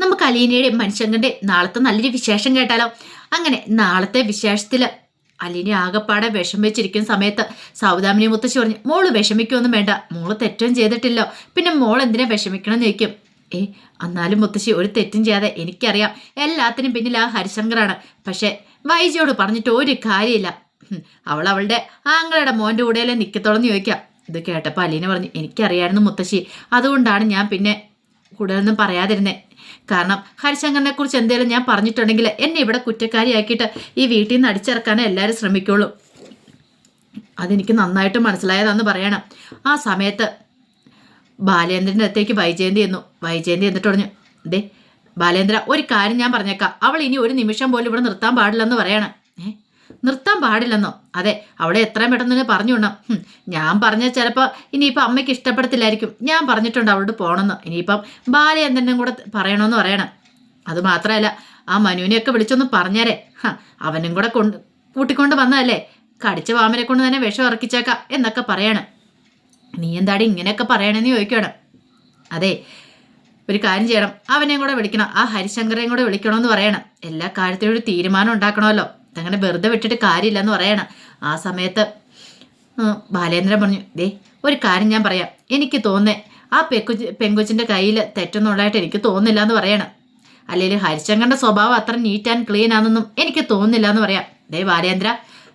നമുക്ക് അലീനയുടെയും മനുഷ്യങ്കന്റെ നാളത്തെ നല്ലൊരു വിശേഷം കേട്ടാലോ? അങ്ങനെ നാളത്തെ വിശേഷത്തിൽ അലീന ആകപ്പാടെ വിഷമിച്ചിരിക്കുന്ന സമയത്ത് സൗദാമിനി മുത്തശ്ശി പറഞ്ഞു മോൾ വിഷമിക്കൊന്നും വേണ്ട മോൾ തെറ്റും ചെയ്തിട്ടില്ലോ. പിന്നെ മോൾ എന്തിനാ വിഷമിക്കണം എന്ന് ചോദിക്കും. ഏ എന്നാലും മുത്തശ്ശി ഒരു തെറ്റും ചെയ്യാതെ എനിക്കറിയാം. എല്ലാത്തിനും പിന്നിൽ ആ ഹരിശങ്കറാണ്. പക്ഷേ വൈജിയോട് പറഞ്ഞിട്ട് ഒരു കാര്യമില്ല. അവൾ അവളുടെ ആങ്ങളുടെ മോന്റെ കൂടെയല്ലേ നിൽക്കത്തോളെന്ന് ചോദിക്കാം. ഇത് കേട്ടപ്പോൾ അലീന പറഞ്ഞു എനിക്കറിയായിരുന്നു മുത്തശ്ശി. അതുകൊണ്ടാണ് ഞാൻ പിന്നെ കൂടുതലൊന്നും പറയാതിരുന്നേ. കാരണം ഹരിശങ്കറിനെ കുറിച്ച് എന്തെങ്കിലും ഞാൻ പറഞ്ഞിട്ടുണ്ടെങ്കിൽ എന്നെ ഇവിടെ കുറ്റക്കാരിയാക്കിയിട്ട് ഈ വീട്ടിൽ നിന്ന് അടിച്ചിറക്കാനേ എല്ലാവരും ശ്രമിക്കുള്ളൂ. അതെനിക്ക് നന്നായിട്ട് മനസ്സിലായതാന്ന് പറയണം. ആ സമയത്ത് ബാലേന്ദ്രന്റെ അടുത്തേക്ക് വൈജയന്തി എന്നു വൈജയന്തി എന്നിട്ട് പറഞ്ഞു ദേ ബാലേന്ദ്ര ഒരു കാര്യം ഞാൻ പറഞ്ഞേക്കാം. അവൾ ഇനി ഒരു നിമിഷം പോലും ഇവിടെ നിർത്താൻ പാടില്ലെന്ന് പറയണം. നിർത്താൻ പാടില്ലെന്നോ? അതെ അവളെ എത്രയും പെട്ടെന്ന് തന്നെ പറഞ്ഞു വിടണം. ഞാൻ പറഞ്ഞ ചിലപ്പോൾ ഇനിയിപ്പോൾ അമ്മയ്ക്ക് ഇഷ്ടപ്പെടത്തില്ലായിരിക്കും. ഞാൻ പറഞ്ഞിട്ടുണ്ട് അവളോട് പോകണമെന്ന് ഇനിയിപ്പം ബാലചന്ദ്രനും കൂടെ പറയണമെന്ന് പറയണം. അത് മാത്രമല്ല ആ മനുവിനെയൊക്കെ വിളിച്ചൊന്ന് പറഞ്ഞേരെ. അവനും കൂടെ കൊണ്ട് കൂട്ടിക്കൊണ്ട് വന്നതല്ലേ? കടിച്ച പാമ്പിനെ കൊണ്ട് തന്നെ വിഷം ഇറക്കിച്ചേക്കാം എന്നൊക്കെ പറയണം. നീ എന്താടി ഇങ്ങനെയൊക്കെ പറയണമെന്ന് ചോദിക്കണം. അതെ ഒരു കാര്യം ചെയ്യണം. അവനെയും കൂടെ വിളിക്കണം. ആ ഹരിശങ്കറേയും കൂടെ വിളിക്കണമെന്ന് പറയണം. എല്ലാ കാര്യത്തിലും ഒരു തീരുമാനം ഉണ്ടാക്കണമല്ലോ. അങ്ങനെ വെറുതെ വിട്ടിട്ട് കാര്യമില്ലെന്ന് പറയണം. ആ സമയത്ത് ബാലേന്ദ്രൻ പറഞ്ഞു ദേ ഒരു കാര്യം ഞാൻ പറയാം. എനിക്ക് തോന്നേ ആ പെക്കുച്ച് പെങ്കുച്ചിന്റെ കയ്യിൽ തെറ്റൊന്നുള്ളതായിട്ട് എനിക്ക് തോന്നില്ല എന്ന് പറയണം. അല്ലെങ്കിൽ ഹരിശങ്കറിന്റെ സ്വഭാവം അത്ര നീറ്റ് ആൻഡ് ക്ലീൻ ആണെന്നൊന്നും എനിക്ക് തോന്നുന്നില്ല എന്ന് പറയാം. ദേ ബാലേന്ദ്ര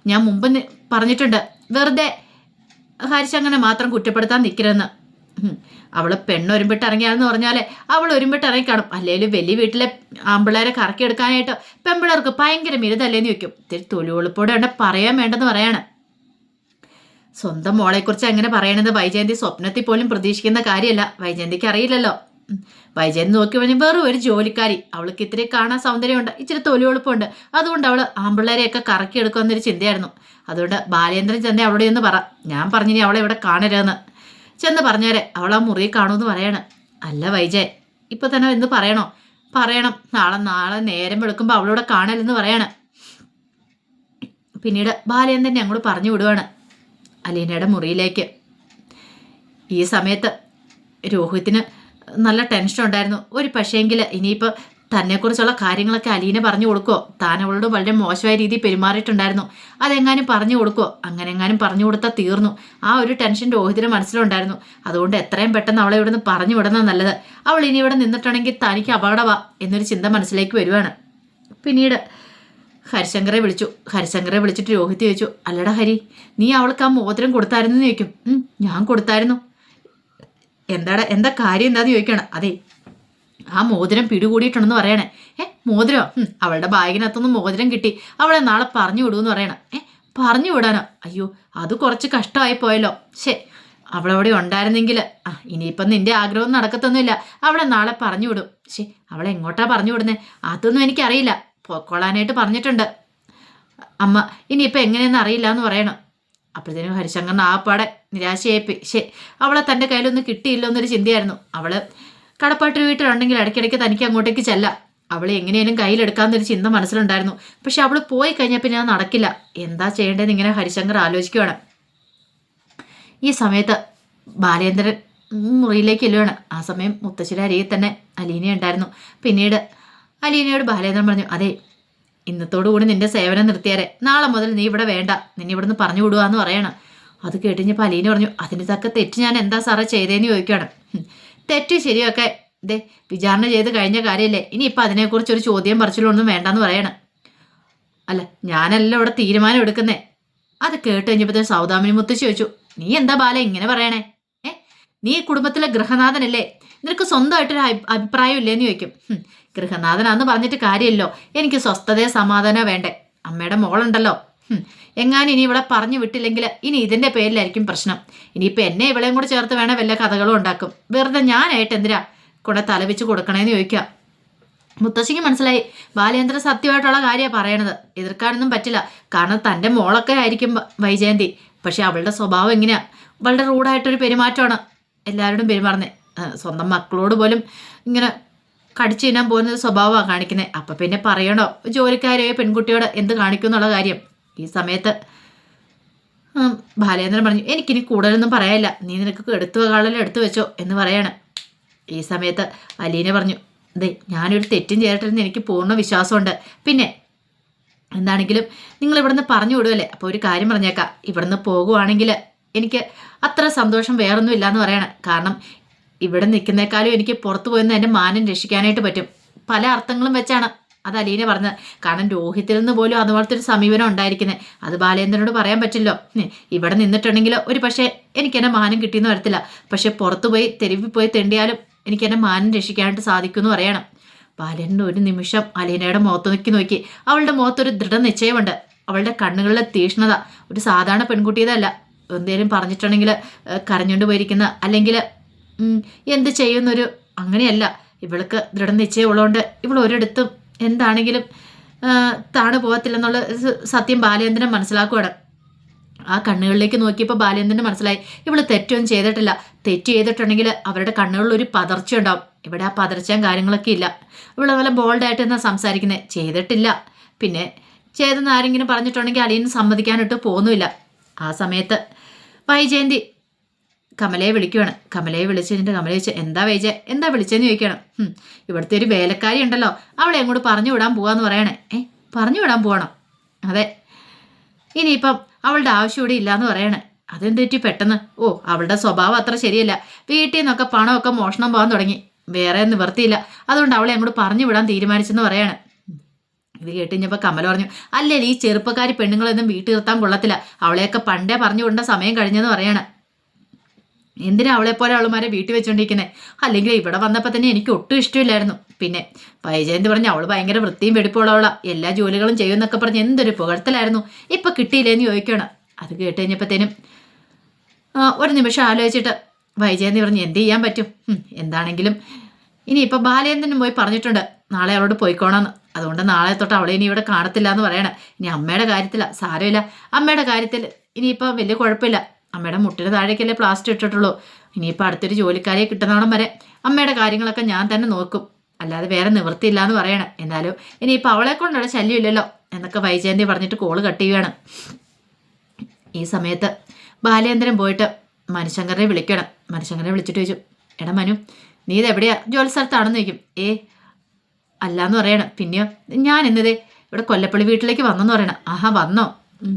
ഞാൻ മുമ്പ് പറഞ്ഞിട്ടുണ്ട്. വെറുതെ ഹരിശങ്കറിനെ മാത്രം കുറ്റപ്പെടുത്താൻ നിൽക്കരുതെന്ന് ഉം. അവൾ പെണ്ണൊരുമ്പിട്ട് ഇറങ്ങിയാന്ന് പറഞ്ഞാൽ അവൾ ഒരുമ്പിട്ട് ഇറങ്ങി കാണും അല്ലെങ്കിൽ വലിയ വീട്ടിലെ ആമ്പിള്ളേരെ കറക്കിയെടുക്കാനായിട്ട് പെമ്പിള്ളേർക്ക് ഭയങ്കര മിരുതല്ലേന്ന് വെക്കും ഇത്തിരി തൊലിവെളുപ്പോടെ ഉണ്ട് പറയാൻ വേണ്ടെന്ന് പറയാണ്. സ്വന്തം മോളെക്കുറിച്ച് എങ്ങനെ പറയണത് വൈജയന്തി സ്വപ്നത്തിൽ പോലും പ്രതീക്ഷിക്കുന്ന കാര്യമല്ല. വൈജയന്തിക്ക് അറിയില്ലല്ലോ. വൈജയന്തി നോക്കി പറഞ്ഞാൽ വെറും ഒരു ജോലിക്കാരി. അവൾക്ക് ഇത്തിരി കാണാൻ സൗന്ദര്യമുണ്ട്. ഇച്ചിരി തൊലിവെളുപ്പുണ്ട്. അതുകൊണ്ട് അവൾ ആമ്പിള്ളേരെയൊക്കെ കറക്കിയെടുക്കുമെന്നൊരു ചിന്തയായിരുന്നു. അതുകൊണ്ട് ബാലേന്ദ്രൻ തന്നെ അവളോട് ചെന്ന് പറ. ഞാൻ പറഞ്ഞിനി അവളെ ഇവിടെ കാണരുതെന്ന്. ചെന്ന് പറഞ്ഞേരെ അവൾ ആ മുറിയിൽ കാണുമെന്ന് പറയാണ്. അല്ല വൈജയ് ഇപ്പൊ തന്നെ എന്ന് പറയണോ? പറയണം നാളെ നാളെ നേരം വെളുക്കുമ്പോൾ അവളോട് കാണലെന്ന് പറയാണ്. പിന്നീട് ബാലയൻ തന്നെ അങ്ങോട്ട് പറഞ്ഞു വിടുവാണ് അലീനയുടെ മുറിയിലേക്ക്. ഈ സമയത്ത് രോഹിത്തിന് നല്ല ടെൻഷൻ ഉണ്ടായിരുന്നു ഒരു പക്ഷേങ്കിൽ ഇനിയിപ്പോൾ തന്നെക്കുറിച്ചുള്ള കാര്യങ്ങളൊക്കെ അലീന പറഞ്ഞു കൊടുക്കുമോ താൻ അവളോട് വളരെ മോശമായ രീതിയിൽ പെരുമാറിയിട്ടുണ്ടായിരുന്നു. അതെങ്ങാനും പറഞ്ഞു കൊടുക്കുമോ അങ്ങനെ എങ്ങാനും പറഞ്ഞു കൊടുത്താൽ തീർന്നു. ആ ഒരു ടെൻഷൻ രോഹിതിന് മനസ്സിലുണ്ടായിരുന്നു. അതുകൊണ്ട് എത്രയും പെട്ടെന്ന് അവളെ ഇവിടുന്ന് പറഞ്ഞു വിടുന്നത് നല്ലത്. അവൾ ഇനി ഇവിടെ നിന്നിട്ടുണ്ടെങ്കിൽ തനിക്ക് അപകടമാ എന്നൊരു ചിന്ത മനസ്സിലേക്ക് വരുവാണ്. പിന്നീട് ഹരിശങ്കറെ വിളിച്ചു. ഹരിശങ്കറെ വിളിച്ചിട്ട് രോഹിത് ചോദിച്ചു അല്ലടാ ഹരി നീ അവൾക്ക് ആ മോതിരം കൊടുത്തായിരുന്നു എന്ന് ചോദിക്കും ഞാൻ കൊടുത്തായിരുന്നു. എന്താടാ എന്താ കാര്യം എന്താന്ന് ചോദിക്കണം. അതെ ആ മോതിരം പിടികൂടിയിട്ടുണ്ടെന്ന് പറയണേ. ഏ മോതിരോ? അവളുടെ ബാഗിനകത്തൊന്നും മോതിരം കിട്ടി. അവളെ നാളെ പറഞ്ഞു വിടുമെന്ന് പറയണം. ഏ പറഞ്ഞു വിടാനോ? അയ്യോ അത് കുറച്ച് കഷ്ടമായി പോയല്ലോ. ശേ അവളവിടെ ഉണ്ടായിരുന്നെങ്കിൽ ആ ഇനിയിപ്പം നിന്റെ ആഗ്രഹം നടക്കത്തൊന്നുമില്ല. അവളെ നാളെ പറഞ്ഞു വിടും. ശേ അവളെ എങ്ങോട്ടാ പറഞ്ഞു വിടുന്നേ? അതൊന്നും എനിക്കറിയില്ല. പൊക്കോളാനായിട്ട് പറഞ്ഞിട്ടുണ്ട്. അമ്മ ഇനിയിപ്പോൾ എങ്ങനെയെന്ന് അറിയില്ല എന്ന് പറയണം. അപ്പോഴത്തേനും ഹരിശങ്കറിന് ആപ്പാടെ നിരാശയായിപ്പോയി. ശേ അവളെ തന്റെ കയ്യിലൊന്നും കിട്ടിയില്ല എന്നൊരു ചിന്തയായിരുന്നു. അവൾ കടപ്പാട്ട് വീട്ടിലുണ്ടെങ്കിൽ ഇടയ്ക്കിടയ്ക്ക് തനിക്ക് അങ്ങോട്ടേക്ക് ചെല്ലാം. അവളെ എങ്ങനെയാലും കയ്യിലെടുക്കാമെന്നൊരു ചിന്ത മനസ്സിലുണ്ടായിരുന്നു. പക്ഷെ അവൾ പോയി കഴിഞ്ഞാൽ പിന്നെ അത് നടക്കില്ല. എന്താ ചെയ്യേണ്ടതെന്ന് ഇങ്ങനെ ഹരിശങ്കർ ആലോചിക്കുകയാണ് ഈ സമയത്ത് ബാലേന്ദ്രൻ മുറിയിലേക്ക് എല്ലുവാണ്. ആ സമയം മുത്തശ്ശിയുടെ അരികിൽ തന്നെ അലീന ഉണ്ടായിരുന്നു. പിന്നീട് അലീനയോട് ബാലേന്ദ്രൻ പറഞ്ഞു അതെ ഇന്നത്തോടു കൂടി നിന്റെ സേവനം നിർത്തിയാരെ. നാളെ മുതൽ നീ ഇവിടെ വേണ്ട. നിന്നെ ഇവിടുന്ന് പറഞ്ഞു വിടുവാന്ന് പറയണം. അത് കേട്ടിഞ്ഞപ്പോൾ അലീന പറഞ്ഞു അതിന് തക്ക തെറ്റ് ഞാൻ എന്താ സാറേ ചെയ്തേന്ന് ചോദിക്കുകയാണ് "ഹും, തെറ്റ് ശരിയൊക്കെ ദേ വിചാരണ ചെയ്ത് കഴിഞ്ഞ കാര്യമല്ലേ ഇനിയിപ്പോൾ അതിനെക്കുറിച്ച് ഒരു ചോദ്യം പറിച്ചിലൊന്നും വേണ്ടെന്ന് പറയണം. അല്ല ഞാനല്ല ഇവിടെ തീരുമാനം എടുക്കുന്നേ. അത് കേട്ട് കഴിഞ്ഞപ്പോഴത്തെ സൗദാമിനി മുത്തശ്ശി ചോദിച്ചു നീ എന്താ ബാല ഇങ്ങനെ പറയണേ? ഏ? നീ കുടുംബത്തിലെ ഗൃഹനാഥനല്ലേ? നിനക്ക് സ്വന്തമായിട്ടൊരു അഭി- അഭിപ്രായം ഇല്ലേന്ന് ചോദിക്കും ഗൃഹനാഥനാന്ന് പറഞ്ഞിട്ട് കാര്യമല്ലോ. എനിക്ക് സ്വസ്ഥതയോ സമാധാനമോ വേണ്ടേ. അമ്മയുടെ മോളുണ്ടല്ലോ. എങ്ങാനും ഇനി ഇവിടെ പറഞ്ഞു വിട്ടില്ലെങ്കിൽ ഇനി ഇതിന്റെ പേരിലായിരിക്കും പ്രശ്നം. ഇനിയിപ്പോൾ എന്നെ ഇവളെയും കൂടെ ചേർത്ത് വേണം വല്ല കഥകളും ഉണ്ടാക്കും. വെറുതെ ഞാനായിട്ട് എന്തിനാ കൂടെ തലവെച്ച് കൊടുക്കണേന്ന് ചോദിക്കാം. മുത്തശ്ശിക്ക് മനസ്സിലായി ബാലേന്ദ്രൻ സത്യമായിട്ടുള്ള കാര്യമാണ് പറയണത്. എതിർക്കാനൊന്നും പറ്റില്ല. കാരണം തന്റെ മോളൊക്കെ ആയിരിക്കും വൈജയന്തി. പക്ഷെ അവളുടെ സ്വഭാവം എങ്ങനെയാ? വളരെ റൂഡായിട്ടൊരു പെരുമാറ്റമാണ് എല്ലാവരോടും പെരുമാറുന്നത് സ്വന്തം മക്കളോട് പോലും ഇങ്ങനെ കടിച്ചു തിന്നാൻ പോകുന്ന സ്വഭാവമാണ് കാണിക്കുന്നത് അപ്പം പിന്നെ പറയണോ? ജോലിക്കാരെയോ പെൺകുട്ടിയോട് എന്ത് കാണിക്കും എന്നുള്ള കാര്യം. ഈ സമയത്ത് ബാലേന്ദ്രൻ പറഞ്ഞു എനിക്കിനി കൂടുതലൊന്നും പറയാനില്ല. നീ നിനക്ക് എടുത്തു കാളെല്ലാം എടുത്തു വെച്ചോ? എന്ന് പറയാണ്. ഈ സമയത്ത് അലീന പറഞ്ഞു അതെ ഞാനൊരു തെറ്റും ചെയ്തിട്ടില്ലെന്ന് എനിക്ക് പൂർണ വിശ്വാസമുണ്ട്. പിന്നെ എന്താണെങ്കിലും നിങ്ങൾ ഇവിടുന്ന് പറഞ്ഞു വിടുമല്ലേ അപ്പോൾ ഒരു കാര്യം പറഞ്ഞേക്കാം. ഇവിടുന്ന് പോകുവാണെങ്കിൽ എനിക്ക് അത്ര സന്തോഷം വേറൊന്നും ഇല്ലയെന്ന് പറയണം. കാരണം ഇവിടെ നിൽക്കുന്നേക്കാളും എനിക്ക് പുറത്തു പോയെന്ന് എന്റെ മാനം രക്ഷിക്കാനായിട്ട് പറ്റും. പല അർത്ഥങ്ങളും വെച്ചാണ് അത് അലീന പറഞ്ഞത് കാരണം രോഹിത്തിൽ നിന്ന് പോലും അതുപോലത്തെ ഒരു സമീപനം ഉണ്ടായിരിക്കുന്നത് അത് ബാലേന്ദ്രനോട് പറയാൻ പറ്റില്ലോ. ഇവിടെ നിന്നിട്ടുണ്ടെങ്കിൽ ഒരു പക്ഷേ എനിക്ക് എന്നെ മാനം കിട്ടിയെന്ന് വരത്തില്ല. പക്ഷെ പുറത്തു പോയി തെരുവിൽ പോയി തെണ്ടിയാലും എനിക്ക് എന്നെ മാനം രക്ഷിക്കാനായിട്ട് സാധിക്കുമെന്ന് പറയണം. ബാലേന്ദ്രൻ ഒരു നിമിഷം അലീനയുടെ മുഖത്ത് നോക്കി നോക്കി. അവളുടെ മുഖത്തൊരു ദൃഢനിശ്ചയമുണ്ട്. അവളുടെ കണ്ണുകളിലെ തീഷ്ണത ഒരു സാധാരണ പെൺകുട്ടിയതല്ല എന്തേലും പറഞ്ഞിട്ടുണ്ടെങ്കിൽ കരഞ്ഞുകൊണ്ട് പോയിരിക്കുന്ന അല്ലെങ്കിൽ എന്ത് ചെയ്യുന്നൊരു അങ്ങനെയല്ല. ഇവൾക്ക് ദൃഢ നിശ്ചയമുള്ളതുകൊണ്ട് ഇവൾ ഒരിടത്തും എന്താണെങ്കിലും താണു പോകത്തില്ലെന്നുള്ള സത്യം ബാലേന്ദ്രൻ മനസ്സിലാക്കുവാണ്. ആ കണ്ണുകളിലേക്ക് നോക്കിയപ്പോൾ ബാലേന്ദ്രന് മനസ്സിലായി ഇവൾ തെറ്റൊന്നും ചെയ്തിട്ടില്ല. തെറ്റ് ചെയ്തിട്ടുണ്ടെങ്കിൽ അവരുടെ കണ്ണുകളിൽ ഒരു പതർച്ച ഉണ്ടാവും. ഇവിടെ ആ പതർച്ചയും കാര്യങ്ങളൊക്കെ ഇല്ല. ഇവൾ നല്ല ബോൾഡായിട്ട് എന്നാ സംസാരിക്കുന്നത് ചെയ്തിട്ടില്ല. പിന്നെ ചെയ്തെന്ന് ആരെങ്കിലും പറഞ്ഞിട്ടുണ്ടെങ്കിൽ അളിയൻ സമ്മതിക്കാനിട്ട് പോകുന്നുമില്ല. ആ സമയത്ത് വൈജയന്തി കമലയെ വിളിക്കുവാണ്. കമലയെ വിളിച്ച് കഴിഞ്ഞിട്ട് കമല ചോദിച്ചു എന്താ വേജ? എന്താ വിളിച്ചതെന്ന് ചോദിക്കണം "ഹും, ഇവിടുത്തെ ഒരു വേലക്കാരി ഉണ്ടല്ലോ. അവളെ അങ്ങോട്ട് പറഞ്ഞു വിടാൻ പോവാന്ന് പറയണേ. ഏ പറഞ്ഞു വിടാൻ പോകണം അതെ. ഇനിയിപ്പം അവളുടെ ആവശ്യം ഇവിടെ ഇല്ലാന്ന് പറയണേ. അതെന്തെറ്റി പെട്ടെന്ന്? ഓ അവളുടെ സ്വഭാവം അത്ര ശരിയല്ല. വീട്ടിൽ നിന്നൊക്കെ പണമൊക്കെ മോഷണം പോകാൻ തുടങ്ങി. വേറെ നിവർത്തിയില്ല അതുകൊണ്ട് അവളെ അങ്ങോട്ട് പറഞ്ഞു വിടാൻ തീരുമാനിച്ചെന്ന് പറയാണ്. ഇത് കേട്ട് കഴിഞ്ഞപ്പോൾ കമല പറഞ്ഞു അല്ലേ ഈ ചെറുപ്പക്കാരി പെണ്ണുങ്ങളൊന്നും വീട്ടിൽ നിർത്താൻ കൊള്ളത്തില്ല. അവളെയൊക്കെ പണ്ടേ പറഞ്ഞു വിടേണ്ട സമയം കഴിഞ്ഞെന്ന് പറയാണ്. എന്തിനാ അവളെ പോലെ അവളുമാരെ വീട്ടിൽ വെച്ചോണ്ടിരിക്കുന്നത് അല്ലെങ്കിൽ ഇവിടെ വന്നപ്പോൾ തന്നെ എനിക്ക് ഒട്ടും ഇഷ്ടമില്ലായിരുന്നു. പിന്നെ വൈജയന്തി പറഞ്ഞ അവൾ ഭയങ്കര വൃത്തിയും വെടിപ്പുള്ളവളാ. എല്ലാ ജോലികളും ചെയ്യുമെന്നൊക്കെ പറഞ്ഞ് എന്തൊരു പുകഴ്ത്തലായിരുന്നു. ഇപ്പൊ കിട്ടിയില്ലേന്ന് ചോദിക്കണം അത് കേട്ട് കഴിഞ്ഞപ്പോഴത്തേനും ഒരു നിമിഷം ആലോചിച്ചിട്ട് വൈജയന്തി പറഞ്ഞ് എന്ത് ചെയ്യാൻ പറ്റും? എന്താണെങ്കിലും. ഇനി ഇപ്പൊ ബാലേന്ദ്രനും പോയി പറഞ്ഞിട്ടുണ്ട് നാളെ അവളോട് പോയിക്കോണമെന്ന് അതുകൊണ്ട് നാളെ തൊട്ട് അവളെ ഇനി ഇവിടെ കാണത്തില്ല എന്ന് പറയണേ. ഇനി അമ്മയുടെ കാര്യത്തില സാരമില്ല. അമ്മയുടെ കാര്യത്തിൽ ഇനിയിപ്പോൾ വലിയ കുഴപ്പമില്ല. അമ്മയുടെ മുട്ടിന് താഴേക്കല്ലേ പ്ലാസ്റ്റർ ഇട്ടിട്ടുള്ളൂ. ഇനിയിപ്പോൾ അടുത്തൊരു ജോലിക്കാരെ കിട്ടുന്നോണം വരെ അമ്മയുടെ കാര്യങ്ങളൊക്കെ ഞാൻ തന്നെ നോക്കും. അല്ലാതെ വേറെ നിവൃത്തിയില്ല എന്ന് പറയണം. എന്നാലും ഇനിയിപ്പോൾ അവളെ കൊണ്ടുള്ള ശല്യമില്ലല്ലോ എന്നൊക്കെ വൈജയന്തി പറഞ്ഞിട്ട് കോൾ കട്ട് ചെയ്യുകയാണ് ഈ സമയത്ത് ബാലേന്ദ്രൻ പോയിട്ട് മനുശങ്കറിനെ വിളിക്കണം. മനുശങ്കറിനെ വിളിച്ചിട്ട് ചോദിച്ചു എടാ മനു നീ ഇത് എവിടെയാ? ജോലി സ്ഥലത്താണെന്ന് ചോദിക്കും. ഏ അല്ലാന്ന് പറയണം. പിന്നെയോ ഞാൻ ഇന്നതേ ഇവിടെ കൊല്ലപ്പള്ളി വീട്ടിലേക്ക് വന്നെന്ന് പറയണം. ആഹാ വന്നോ.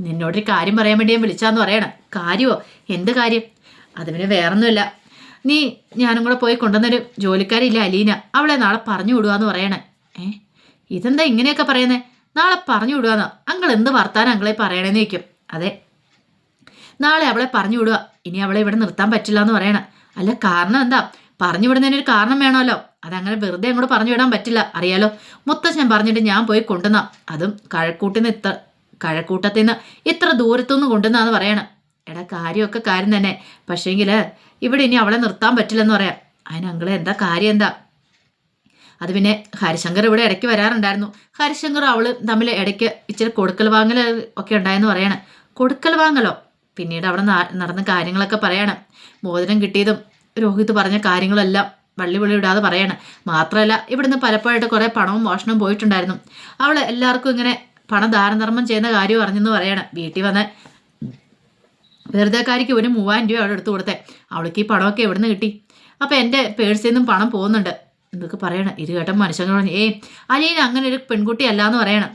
നിന്നോടൊരു കാര്യം പറയാൻ വേണ്ടി ഞാൻ വിളിച്ചാന്ന് പറയണം. കാര്യമോ എന്ത് കാര്യം? അത് പിന്നെ വേറൊന്നുമില്ല. നീ ഞാനും കൂടെ പോയി കൊണ്ടുവന്നൊരു ജോലിക്കാരില്ല അലീന. അവളെ നാളെ പറഞ്ഞു വിടുവാന്ന് പറയണേ. ഏ? ഇതെന്താ ഇങ്ങനെയൊക്കെ പറയുന്നേ? നാളെ പറഞ്ഞു വിടുവാന്നോ? അങ്ങൾ എന്ത് വർത്താനം അങ്ങളെ പറയണേന്ന് വയ്ക്കും അതെ. നാളെ അവളെ പറഞ്ഞു വിടുക ഇനി അവളെ ഇവിടെ നിർത്താൻ പറ്റില്ല എന്ന് പറയണം. അല്ല കാരണം എന്താ? പറഞ്ഞു വിടുന്നതിന് ഒരു കാരണം വേണമല്ലോ. അതങ്ങനെ വെറുതെ അങ്ങോട്ട് പറഞ്ഞു വിടാൻ പറ്റില്ല. അറിയാലോ? മുത്തച്ഛൻ പറഞ്ഞിട്ട് ഞാൻ പോയി കൊണ്ടുവന്ന. അതും കഴക്കൂട്ടിൽ നിന്ന് ഇത്ര കഴക്കൂട്ടത്തിൽ നിന്ന് ഇത്ര ദൂരത്തുനിന്ന് കൊണ്ടുവന്നാന്ന് പറയണം. എടാ കാര്യമൊക്കെ കാര്യം തന്നെ. പക്ഷേങ്കിൽ ഇവിടെ ഇനി അവളെ നിർത്താൻ പറ്റില്ലെന്ന് പറയാം. അതിന് അങ്കിളെ എന്താ കാര്യം എന്താ? അത് പിന്നെ ഹരിശങ്കർ ഇവിടെ ഇടയ്ക്ക് വരാറുണ്ടായിരുന്നു. ഹരിശങ്കർ അവൾ തമ്മിൽ ഇടയ്ക്ക് ഇച്ചിരി കൊടുക്കൽ വാങ്ങൽ ഒക്കെ ഉണ്ടായെന്ന് പറയണം. കൊടുക്കൽ വാങ്ങലോ? പിന്നീട് അവിടെ നടന്ന കാര്യങ്ങളൊക്കെ പറയണം. മോതിരം കിട്ടിയതും രോഹിത് പറഞ്ഞ കാര്യങ്ങളെല്ലാം വള്ളി വിളി വിടാതെ പറയാണ്. മാത്രമല്ല ഇവിടുന്ന് പലപ്പോഴായിട്ട് കുറേ പണവും മോഷണവും പോയിട്ടുണ്ടായിരുന്നു. അവൾ എല്ലാവർക്കും ഇങ്ങനെ പണം ദാനധർമ്മം ചെയ്യുന്ന കാര്യം അറിഞ്ഞെന്ന് പറയാണ്. വീട്ടിൽ വന്ന് വെറുതെക്കാരിക്ക് ഒരു മൂവായിരം രൂപ അവിടെ എടുത്തു കൊടുത്തേ. അവൾക്ക് ഈ പണമൊക്കെ എവിടുന്ന് കിട്ടി? അപ്പം എന്റെ പേഴ്സിൽ നിന്നും പണം പോകുന്നുണ്ട്. എന്നൊക്കെ പറയണം. ഇത് കേട്ട മനുഷ്യങ്ങൾ പറഞ്ഞു ഏയ് അനിയൻ അങ്ങനെ ഒരു പെൺകുട്ടി അല്ല എന്ന് പറയണം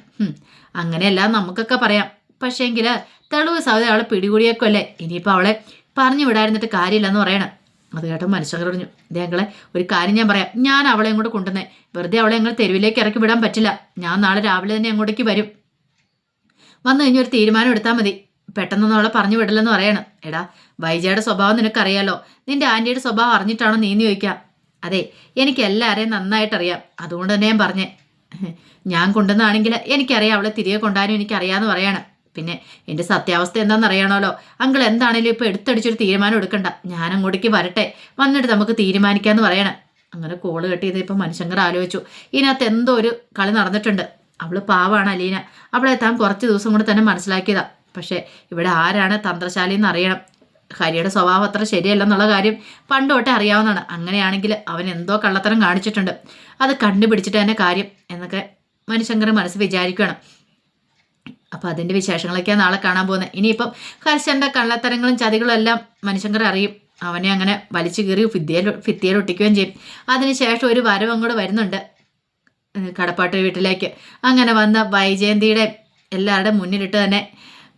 അങ്ങനെയല്ല നമുക്കൊക്കെ പറയാം. പക്ഷേങ്കിൽ തെളിവ് സൗദ അവളെ പിടികൂടിയേക്കല്ലേ ഇനിയിപ്പോൾ അവളെ പറഞ്ഞു വിടായിരുന്നിട്ട് കാര്യമില്ലെന്ന് പറയണം. അത് കേട്ടോ മനുഷ്യങ്ങൾ പറഞ്ഞു ഇതേങ്ങളെ ഒരു കാര്യം ഞാൻ പറയാം. ഞാൻ അവളെ ഇങ്ങോട്ട് കൊണ്ടുവന്നേ. വെറുതെ അവളെ ഞങ്ങൾ തെരുവിലേക്ക് ഇറക്കി വിടാൻ പറ്റില്ല. ഞാൻ നാളെ രാവിലെ തന്നെ അങ്ങോട്ടേക്ക് വരും. വന്നു കഴിഞ്ഞൊരു തീരുമാനം എടുത്താൽ മതി. പെട്ടെന്നൊന്നും അവളെ പറഞ്ഞു വിടില്ലെന്ന് പറയണം. എടാ വൈജയുടെ സ്വഭാവം നിനക്കറിയാലോ? നിന്റെ ആന്റിയുടെ സ്വഭാവം അറിഞ്ഞിട്ടാണോ നീന്ന് ചോദിക്കാം. അതെ എനിക്ക് എല്ലാവരെയും നന്നായിട്ടറിയാം. അതുകൊണ്ട് തന്നെ ഞാൻ പറഞ്ഞേ. ഞാൻ കൊണ്ടുവന്നാണെങ്കിൽ എനിക്കറിയാം അവളെ തിരികെ കൊണ്ടുവരാനും എനിക്കറിയാമെന്ന് പറയാണ്. പിന്നെ എന്റെ സത്യാവസ്ഥ എന്താണെന്ന് അറിയണമല്ലോ അങ്കിൾ എന്താണേലും ഇപ്പോൾ എടുത്തടിച്ചൊരു തീരുമാനം എടുക്കണ്ട. ഞാൻ അങ്ങോട്ടേക്ക് വരട്ടെ. വന്നിട്ട് നമുക്ക് തീരുമാനിക്കാമെന്ന് പറയണം. അങ്ങനെ കോൾ കെട്ടി ഇപ്പം മനുഷ്യങ്കർ ആലോചിച്ചു. ഇതിനകത്ത് എന്തോ ഒരു കളി നടന്നിട്ടുണ്ട്. അവൾ പാവാണ് അലീന. അവളെ താൻ കുറച്ച് ദിവസം കൊണ്ട് തന്നെ മനസ്സിലാക്കിയതാ. പക്ഷേ ഇവിടെ ആരാണ് തന്ത്രശാലി എന്ന് അറിയണം. ഹരിയുടെ സ്വഭാവം അത്ര ശരിയല്ലെന്നുള്ള കാര്യം പണ്ട് തൊട്ടേ അറിയാവുന്നതാണ്. അങ്ങനെയാണെങ്കിൽ അവൻ എന്തോ കള്ളത്തരം കാണിച്ചിട്ടുണ്ട്. അത് കണ്ടുപിടിച്ചിട്ട് തന്നെ കാര്യം എന്നൊക്കെ മനുശങ്കർ മനസ്സ് വിചാരിക്കണം അപ്പം അതിന്റെ വിശേഷങ്ങളൊക്കെയാണ് നാളെ കാണാൻ പോകുന്നത്. ഇനിയിപ്പം ഹരിശന്റെ കള്ളത്തരങ്ങളും ചതികളും എല്ലാം മനുശങ്കർ അറിയും. അവനെ അങ്ങനെ വലിച്ചു കീറി ഫിത്തിയൽ ഭിത്തിയിൽ ഒട്ടിക്കുകയും ചെയ്യും. അതിനുശേഷം ഒരു വരവ് അങ്ങോട്ട് വരുന്നുണ്ട് കടപ്പാട്ട് വീട്ടിലേക്ക്. അങ്ങനെ വന്ന വൈജയന്തിയുടെ എല്ലാവരുടെ മുന്നിലിട്ട് തന്നെ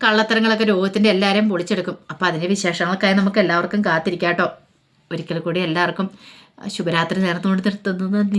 കള്ളത്തരങ്ങളൊക്കെ രോഗത്തിന്റെ എല്ലാവരെയും പൊളിച്ചെടുക്കും. അപ്പോൾ അതിന്റെ വിശേഷങ്ങൾക്കായി നമുക്ക് എല്ലാവർക്കും കാത്തിരിക്കാം കേട്ടോ ഒരിക്കൽ കൂടി എല്ലാവർക്കും ശുഭരാത്രി നേർന്നുകൊണ്ട് നിർത്തുന്നത്